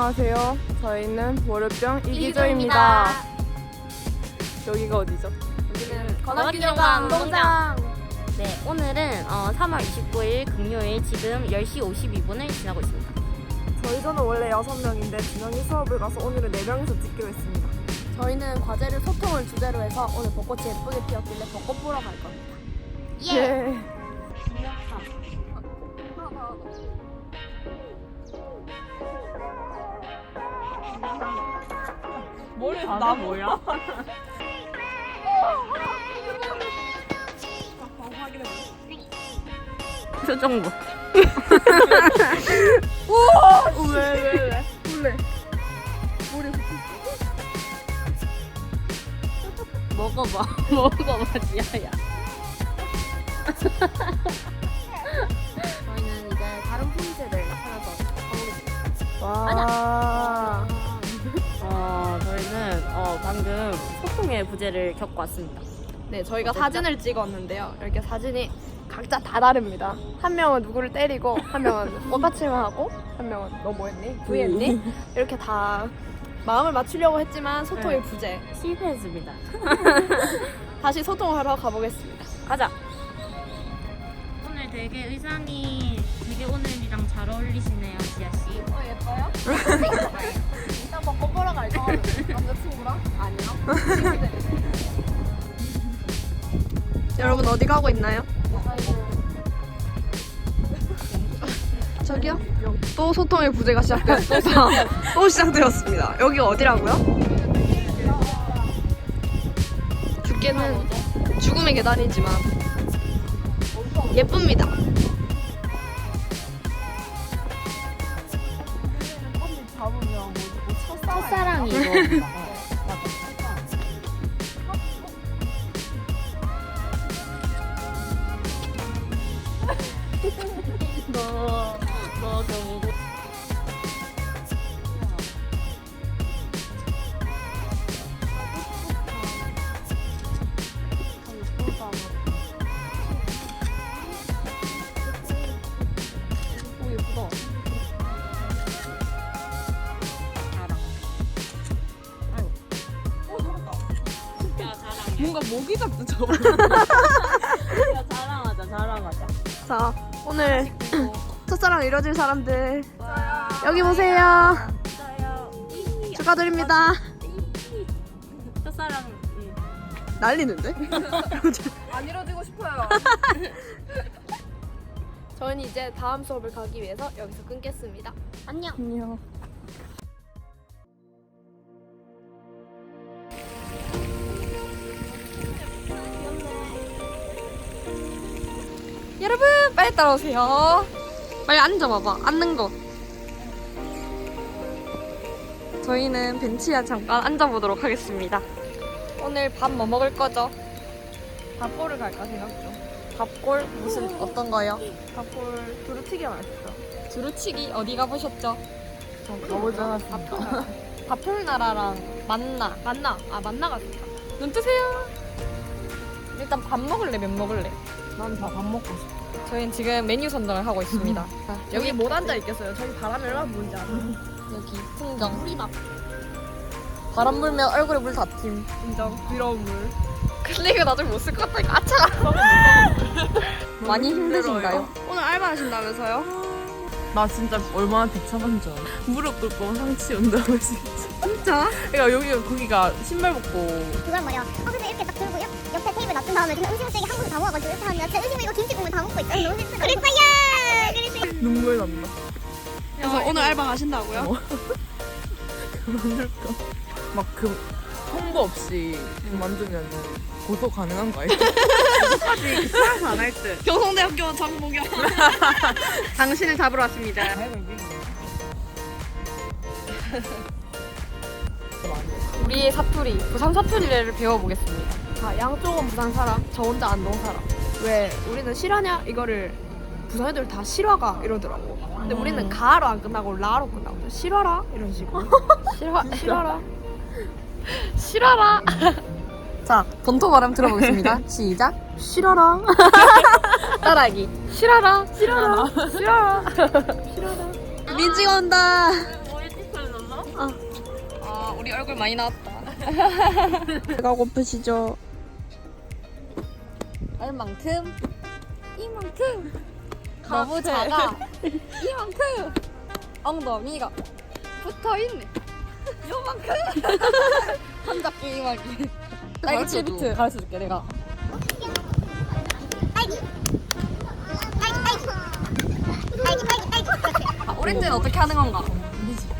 안녕하세요. 저희는 월요병 이기조입니다. 여기가 어디죠? 건학기념관 운동장. 네, 오늘은 어, 3월 29일 금요일 지금 10시 52분을 지나고 있습니다. 저희는 원래 6명인데 두 명이 수업을 가서 오늘은 4명이서 찍기로 했습니다. 저희는 과제를 소통을 주제로 해서 오늘 벚꽃이 예쁘게 피었길래 벚꽃 보러 갈 겁니다. 예. 머리 나 뭐야? 표정 뭐? 왜, 왜, 왜? 원래. 먹어봐. 먹어봐, 지아야. 소통의 부재를 겪고 왔습니다. 네, 저희가 사진을 찍었는데요. 이렇게 사진이 각자 다 다릅니다. 한 명은 누구를 때리고, 한 명은 꽃받침을 하고, 한 명은 너 뭐 했니? 부했니? 이렇게 다 마음을 맞추려고 했지만 소통의 네. 부재. 실패했습니다. 다시 소통하러 가보겠습니다. 가자. 되게 의상이 되게 오늘이랑 잘 어울리시네요, 지아 씨. 어, 예뻐요? 일단 벚꽃 보러 갈 거는 남자친구랑? 아니요. 여러분 어디 가고 있나요? 저기요? 또 소통의 부재가 시작되었습니다. 또 시작되었습니다. 여기가 어디라고요? 죽게는 죽음의 계단이지만 예쁩니다. 첫사랑이 이거. 너, 너 너무. 뭔가 모기 잡도 저. 야, 자랑하자, 자랑하자. 자 오늘 첫사랑 이뤄질 사람들 여기 보세요. 축하드립니다. 첫사랑. 응. 난리는데? 안 이뤄지고 싶어요. 저희는 이제 다음 수업을 가기 위해서 여기서 끊겠습니다. 안녕. 안녕. 여러분 빨리 따라오세요. 빨리 앉아봐봐. 앉는 거. 저희는 벤치에 잠깐 앉아보도록 하겠습니다. 오늘 밥 뭐 먹을 거죠? 밥골을 갈까 생각 중. 밥골 무슨 어떤 거요? 밥골 두루치기 맛있어. 두루치기 어디 가보셨죠? 가보지 않았습니다. 밥풀나라랑 만나. 만나. 아 만나가 좋다. 눈 뜨세요. 일단 밥 먹을래? 면 먹을래? 난 다 밥 먹고 싶어. 저희는 지금 메뉴 선정을 하고 있습니다. 자, 여기 못 앉아 있겠어요. 저기 바람이 얼마나 부는지 알아? 여기 풍경. 물이 막 바람 불면 얼굴에 물 닿힘. 인정. 부러운 물. 근데 이거 나중에 못 쓸 것 같다니까. 아차! 많이 힘드신가요? 오늘 알바 하신다면서요? 나 진짜 얼마나 비참한 줄 알아. 무릎 꿇고 상치 운동을 진짜. 진짜? 그러니까 여기 거기가 신발 벗고 그걸 말이야. 아 근데 이렇게 딱 들고 테이블 놔둔 다음에 그냥 음식을 되게 한 그릇 다 모아가지고 이렇게 하면 진짜 음식을 이거 김치 국물 다 먹고 있잖아. 너무 힘들어. 그랬어요. 그랬어요. 눈물 난다. 그래서 오늘 알바 가신다고요? 그만둘까? 막그 홍보 없이 만들면 고소 가능한 거 알지? 경성대학교 장보경. 당신을 잡으러 왔습니다. 우리의 사투리, 부산 사투리를 배워보겠습니다. 자, 양쪽은 부산 사람, 저 혼자 안동 사람. 왜 우리는 실화냐 이거를 부산 애들 다 실화가 이러더라고. 근데 우리는 가로 안 끝나고 라로 끝나고 실화라 이런 식으로. 실화 실화라. 실화라. 자, 본토 발음 들어보겠습니다. 시작. 실화라. 따라하기. 실화라. 실화라. 실화라. 실화라. 민지가 온다. 뭐 일찍 설레. 아 우리 얼굴 많이 나왔다. 배가 고프시죠? 얼만큼? 이만큼. 너무 작아. 이만큼. 엉덩이가 붙어 있네. 요만큼. 한잡기 이만큼. 딸기 7비트 가르쳐 줄게 내가. 딸기, 딸기. 딸기, 딸기, 딸기. 아, 오렌지는 어떻게 하는 건가?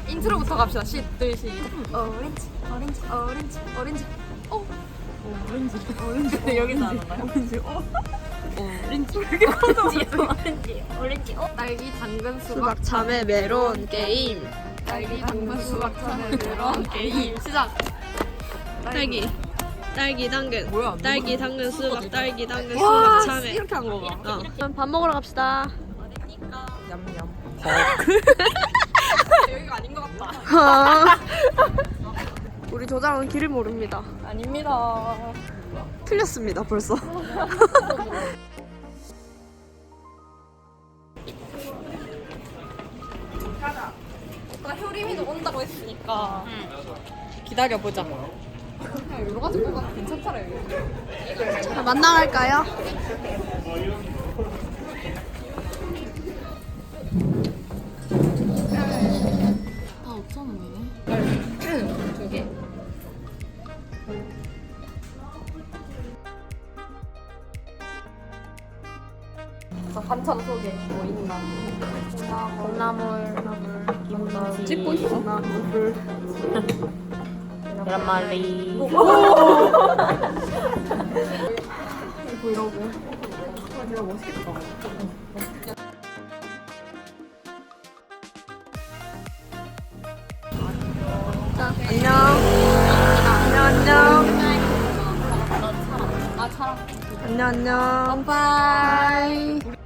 인트로부터 갑시다. 시, 둘, 시. 오렌지, 오렌지, 오렌지, 오렌지. 어. 오렌지, 오렌지. 여기서 안 나요? 오렌지, 어. 오렌지. 오렌지, 오렌지, 어. 딸기, 당근, 수박. 참외 메론 게임. 딸기, 당근, 수박, 참외, 메론, 게임. 시작. 딸기. 딸기 당근. 뭐야? 딸기 당근 수박 딸기 당근 와, 수박 참외. 이렇게 한 거가. 어. 그럼 밥 먹으러 갑시다. 냠냠. 여기가 아닌 것 같다. 우리 조장은 길을 모릅니다. 아닙니다. 틀렸습니다 벌써. 나 효림이도 온다고 했으니까 기다려보자. 여러 가지 뭐가 괜찮더라 여기. 자, 만나갈까요? 다 5천 원이네. 두 개. 자 반찬 소개 뭐 있나? 콩나물, 콩나물, 김치, 찍고 있어. 계란말이. 안녕. 안녕 안녕. 아 차랑. 안녕 안녕. 바이.